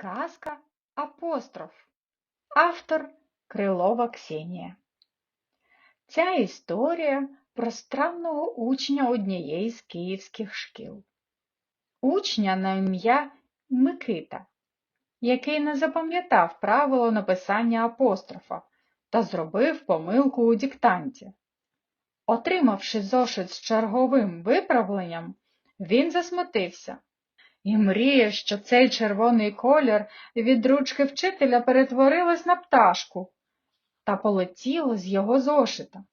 Казка Апостроф. Автор Крилова Ксенія. Ця історія про странного учня однієї з київських шкіл. Учня на ім'я Микита, який не запам'ятав правило написання апострофа та зробив помилку у диктанті. Отримавши зошит з черговим виправленням, він засмутився і мріє, що цей червоний колір від ручки вчителя перетворилась на пташку та полетіло з його зошита.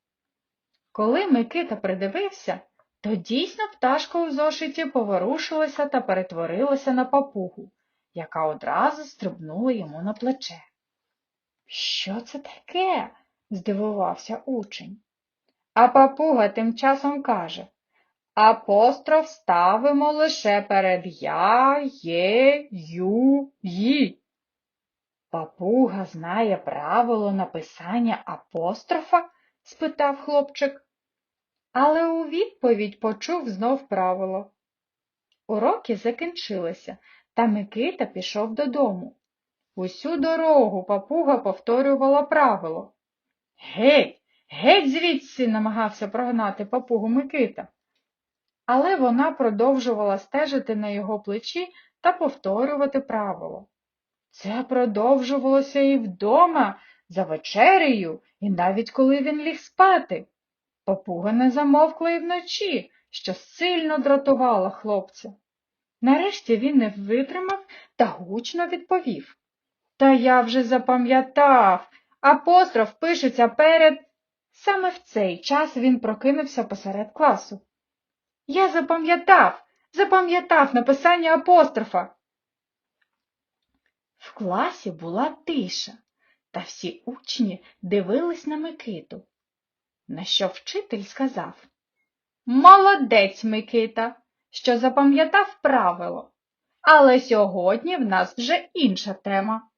Коли Микита придивився, то дійсно пташка у зошиті поворушилася та перетворилася на папугу, яка одразу стрибнула йому на плече. Що це таке? здивувався учень. А папуга тим часом каже Апостроф ставимо лише перед я, є, ю, ї. Папуга знає правило написання апострофа? спитав хлопчик. Але у відповідь почув знов правило. Уроки закінчилися, та Микита пішов додому. Усю дорогу папуга повторювала правило. Геть, геть звідси намагався прогнати папугу Микита. Але вона продовжувала стежити на його плечі та повторювати правило. Це продовжувалося і вдома, за вечерею, і навіть коли він ліг спати. Папуга не замовкла і вночі, що сильно дратувала хлопця. Нарешті він не витримав та гучно відповів. Та я вже запам'ятав, апостроф пишеться перед. Саме в цей час він прокинувся посеред класу. Я запам'ятав, запам'ятав написання апострофа. В класі була тиша, та всі учні дивились на Микиту. На що вчитель сказав Молодець, Микита, що запам'ятав правило. Але сьогодні в нас вже інша тема.